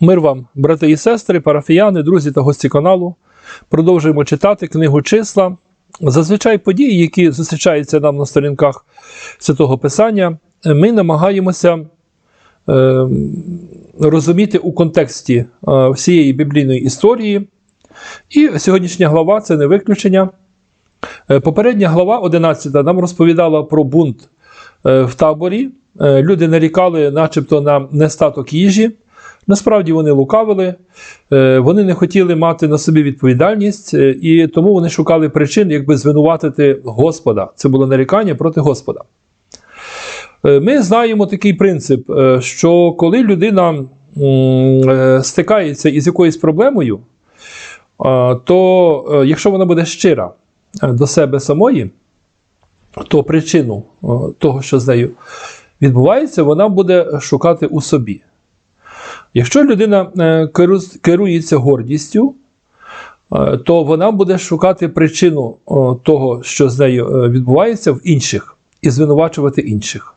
Мир вам, брати і сестри, парафіяни, друзі та гості каналу. Продовжуємо читати книгу числа. Зазвичай події, які зустрічаються нам на сторінках Святого Писання, ми намагаємося е, розуміти у контексті е, всієї біблійної історії. І сьогоднішня глава це не виключення. Е, Попередня глава 11 нам розповідала про бунт е, в таборі. Е, Люди нарікали, начебто, на нестаток їжі. Насправді вони лукавили, е, вони не хотіли мати на собі відповідальність, е, і тому вони шукали причин, якби звинуватити Господа. Це було нарікання проти Господа. Е, Ми знаємо такий принцип, що коли людина стикається із якоюсь проблемою, то якщо вона буде щира до себе самої, то причину того, що з нею відбувається, вона буде шукати у собі. Якщо людина е, керується гордістю, е, то вона буде шукати причину того, що з нею е, відбувається, в інших і звинувачувати інших.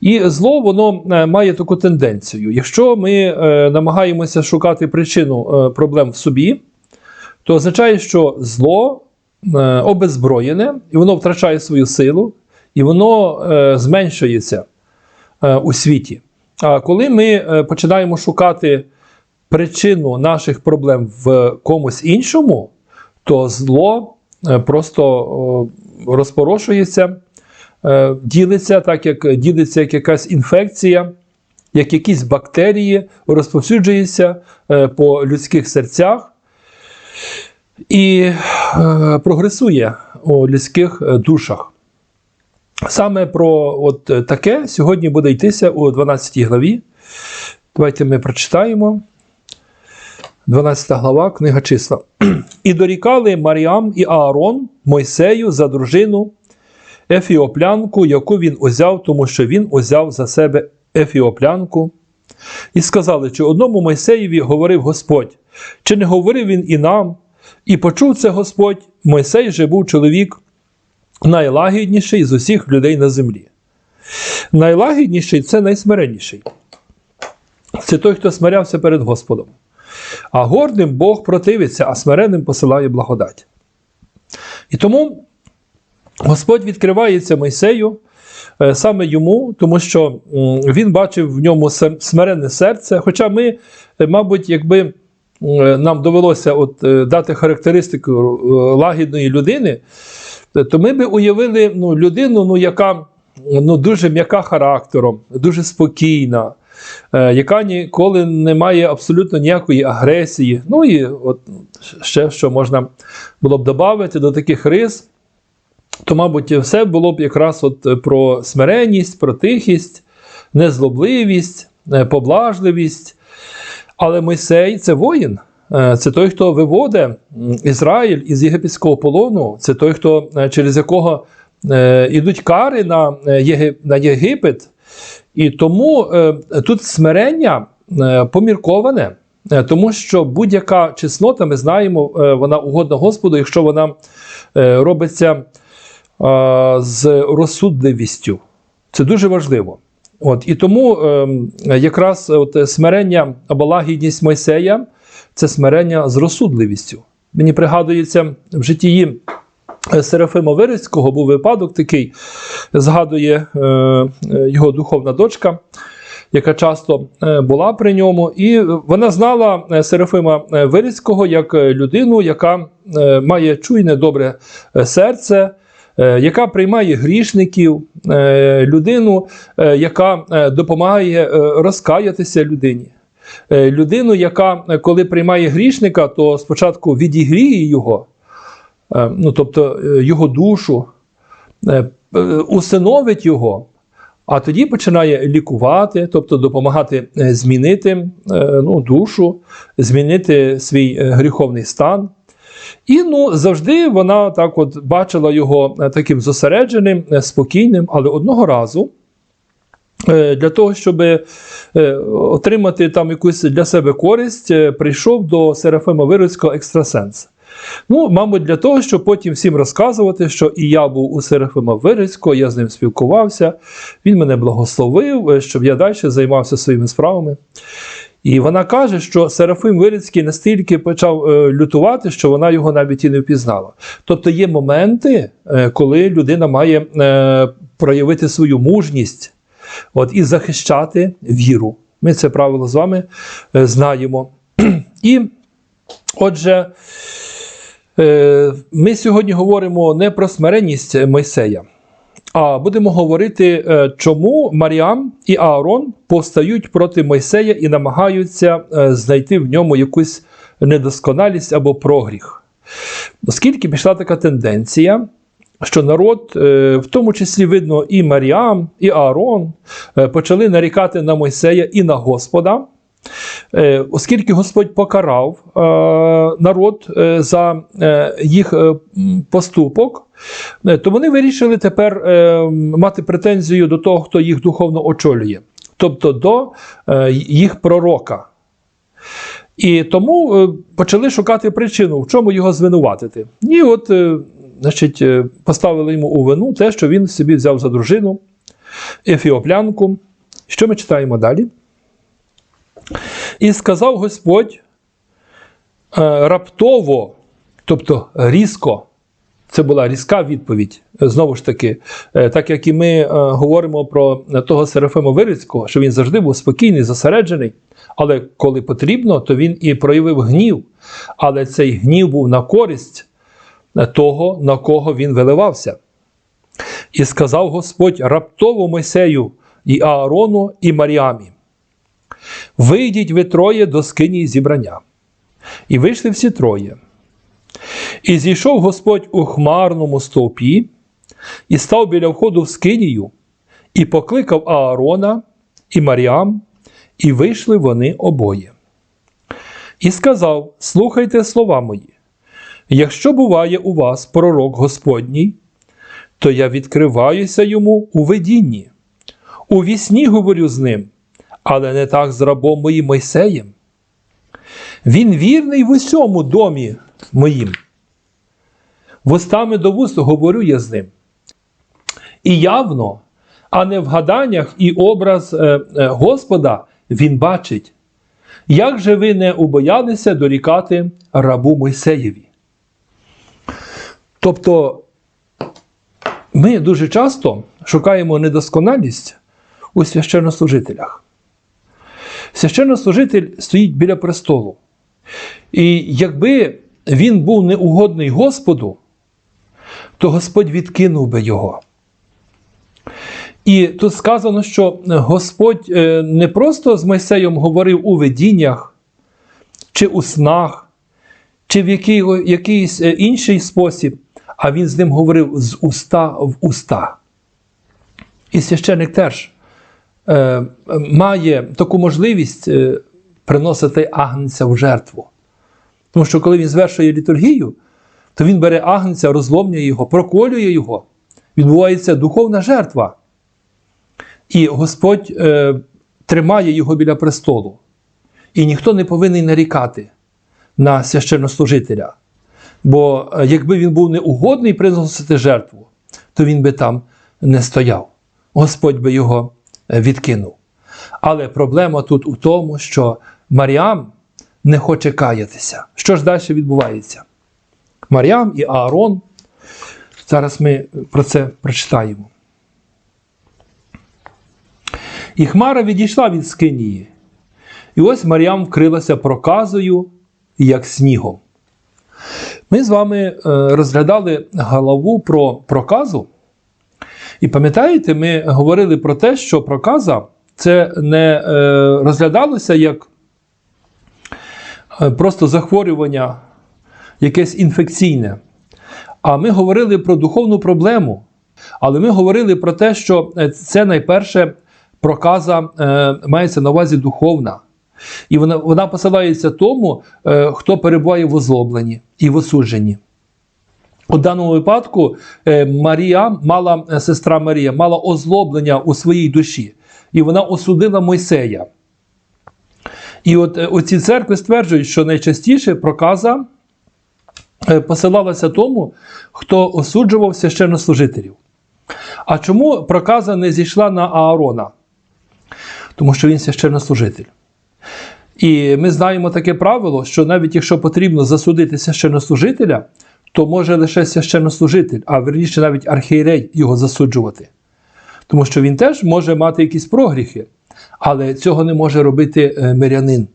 І зло воно е, має таку тенденцію. Якщо ми е, намагаємося шукати причину е, проблем в собі, то означає, що зло е, обезброєне, і воно втрачає свою силу, і воно е, зменшується е, у світі. Коли ми е, починаємо шукати причину наших проблем в комусь іншому, то зло е, просто розпорошується, е, ділиться так, як ділиться як якась інфекція, як якісь бактерії, розповсюджується е, по людських серцях і прогресує у людських душах. Саме про от е, таке сьогодні буде йтися у 12 главі. Давайте ми прочитаємо. 12 глава, книга числа. І дорікали Маріам і Аарон Мойсею за дружину Ефіоплянку, яку він узяв, тому що він узяв за себе Ефіоплянку. І сказали, чи одному Мойсеєві говорив Господь, чи не говорив він і нам? І почув це Господь, Мойсей же був чоловік найлагідніший з усіх людей на землі. Найлагідніший це найсмиренніший. Це той, хто смирявся перед Господом. А гордим Бог противиться, а смиренним посилає благодать. І тому Господь відкривається Мойсею е, саме йому, тому що він бачив в ньому смиренне серце. Хоча ми, е, мабуть, якби нам довелося от, е, дати характеристику е, лагідної людини, е, то ми би уявили ну, людину, ну, яка ну, дуже м'яка характером, дуже спокійна, е, яка ніколи не має абсолютно ніякої агресії. Ну і от ще що можна було б додати до таких рис, то, мабуть, все було б якраз от про смиренність, про тихість, незлобливість, е, поблажливість. Але Мойсей це воїн. Е, Це той, хто виводить Ізраїль із єгипетського полону, це той, хто, е, через якого е, ідуть кари на, е, на Єгипет. І тому е, тут смирення е, помірковане, е, тому що будь-яка чеснота, ми знаємо, е, вона угодна Господу, якщо вона е, робиться е, з розсудливістю. Це дуже важливо. От, і тому е, якраз от, смирення або лагідність Мойсея це смирення з розсудливістю. Мені пригадується в житті е, Серафима Вирицького був випадок такий, згадує е, його духовна дочка, яка часто е, була при ньому, і вона знала е, Серафима Вирицького як людину, яка має чуйне добре серце, яка приймає грішників, людину, яка допомагає розкаятися людині. Е, Людину, яка, е, коли приймає грішника, то спочатку відігріє його, е, ну, тобто його душу, усиновить його, а тоді починає лікувати, тобто допомагати змінити ну, душу, змінити свій гріховний стан. І ну, завжди вона так от бачила його таким зосередженим, спокійним, але одного разу. Е, Для того, щоб е, отримати там якусь для себе користь, е, прийшов до Серафима Вироцького екстрасенс. Ну, мабуть, для того, щоб потім всім розказувати, що і я був у Серафима Вирицького, я з ним спілкувався, він мене благословив, щоб я далі займався своїми справами. І вона каже, що Серафим Вирицький настільки почав лютувати, що вона його навіть і не впізнала. Тобто є моменти, коли людина має проявити свою мужність от, і захищати віру. Ми це правило з вами е, знаємо. І отже, е, ми сьогодні говоримо не про смиренність Мойсея, а будемо говорити, е, чому Маріам і Аарон повстають проти Мойсея і намагаються знайти в ньому якусь недосконалість або прогріх. Оскільки пішла така тенденція, що народ, е, в тому числі видно, і Маріам, і Аарон, е, почали нарікати на Мойсея і на Господа. Е, Оскільки Господь покарав народ за їх поступок, то вони вирішили тепер мати претензію до того, хто їх духовно очолює, тобто до їх пророка. І тому почали шукати причину, в чому його звинуватити. І от, значить, е, поставили йому у вину те, що він собі взяв за дружину ефіоплянку. Що ми читаємо далі? І сказав Господь е, раптово, тобто різко, це була різка відповідь. Знову ж таки, е, так як і ми говоримо про того Серафима Вирицького, що він завжди був спокійний, зосереджений, але коли потрібно, то він і проявив гнів. Але цей гнів був на користь того, на кого він виливався. І сказав Господь раптово Мойсею і Аарону, і Маріамі. Вийдіть ви троє до скині зібрання. І вийшли всі троє. І зійшов Господь у хмарному стовпі, і став біля входу в скинію, і покликав Аарона і Маріам, і вийшли вони обоє. І сказав: Слухайте слова мої. Якщо буває у вас пророк Господній, то я відкриваюся йому у видінні. У вісні говорю з ним, але не так з рабом моїм Мойсеєм. Він вірний в усьому домі моїм. Вустами до вуст говорю я з ним. І явно, а не в гаданнях і образ е, е, Господа він бачить. Як же ви не убоялися дорікати рабу Мойсеєві? Тобто ми дуже часто шукаємо недосконалість у священнослужителях. Священнослужитель стоїть біля престолу. І якби він був неугодний Господу, то Господь відкинув би його. І тут сказано, що Господь е, не просто з Мойсеєм говорив у видіннях, чи у снах, чи в який, якийсь е, інший спосіб, а він з ним говорив з уста в уста. І священик теж е, має таку можливість е, приносити агнця в жертву. Тому що коли він звершує літургію, то він бере агнця, розломлює його, проколює його. Відбувається духовна жертва. І Господь е, тримає його біля престолу. І ніхто не повинен нарікати на священнослужителя. Бо е, якби він був неугодний приносити жертву, то він би там не стояв. Господь би його е, відкинув. Але проблема тут у тому, що Маріам не хоче каятися. Що ж далі відбувається? Маріам і Аарон. Зараз ми про це прочитаємо. І Хмара відійшла від Скинії. І ось Маріам вкрилася проказою, як снігом. Ми з вами е, розглядали главу про проказу. І пам'ятаєте, ми говорили про те, що проказа це не е, розглядалося як е, просто захворювання якесь інфекційне. А ми говорили про духовну проблему. Але ми говорили про те, що це найперше проказа мається на увазі духовна. І вона вона посилається тому, е, хто перебуває в озлобленні і в осудженні. У даному випадку е, Марія мала, е, сестра Марія мала озлоблення у своїй душі, і вона осудила Мойсея. І от е, оці церкви стверджують, що найчастіше проказа е, посилалася тому, хто осуджував священнослужителів. А чому проказа не зійшла на Аарона? Тому що він священнослужитель. І ми знаємо таке правило, що навіть якщо потрібно засудити священнослужителя, то може лише священнослужитель, а верніше навіть архієрей його засуджувати. Тому що він теж може мати якісь прогріхи, але цього не може робити е, мирянин.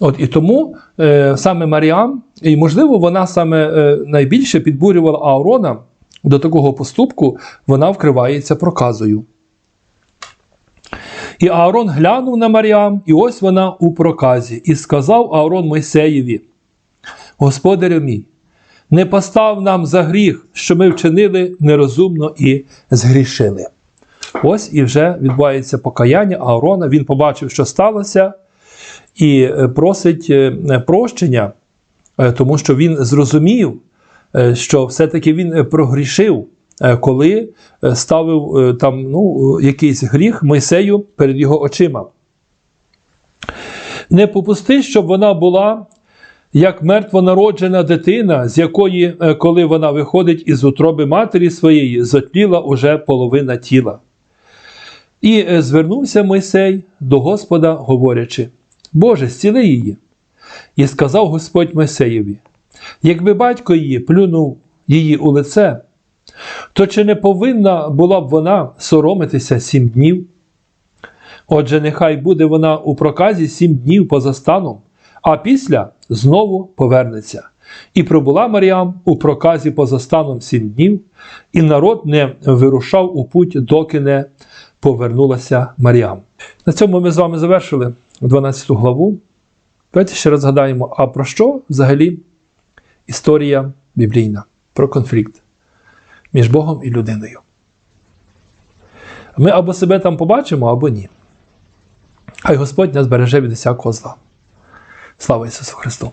От і тому е, саме Маріам, і можливо, вона саме е, найбільше підбурювала Аарона до такого поступку, вона вкривається проказою. І Аарон глянув на Маріам, і ось вона у проказі, і сказав Аарон Мойсеєві: Господарю мій, не постав нам за гріх, що ми вчинили нерозумно і згрішили. Ось і вже відбувається покаяння Аарона. Він побачив, що сталося, і е, просить е, прощення, е, тому що він зрозумів, що все-таки він прогрішив, коли е, ставив е, там ну, е, якийсь гріх Мойсею перед його очима. Не попусти, щоб вона була як мертвонароджена дитина, з якої, е, коли вона виходить із утроби матері своєї, зотліла уже половина тіла. І е, звернувся Мойсей до Господа, говорячи: Боже, зціли її. І сказав Господь Мойсеєві: якби батько її плюнув її у лице, то чи не повинна була б вона соромитися сім днів? Отже, нехай буде вона у проказі сім днів поза станом, а після знову повернеться. І пробула Маріам у проказі поза станом сім днів, і народ не вирушав у путь, доки не повернулася Маріам. На цьому ми з вами завершили 12 главу. Давайте ще раз згадаємо, а про що взагалі історія біблійна, про конфлікт між Богом і людиною. Ми або себе там побачимо, або ні. Хай Господь нас береже від усякого зла. Слава Ісусу Христу!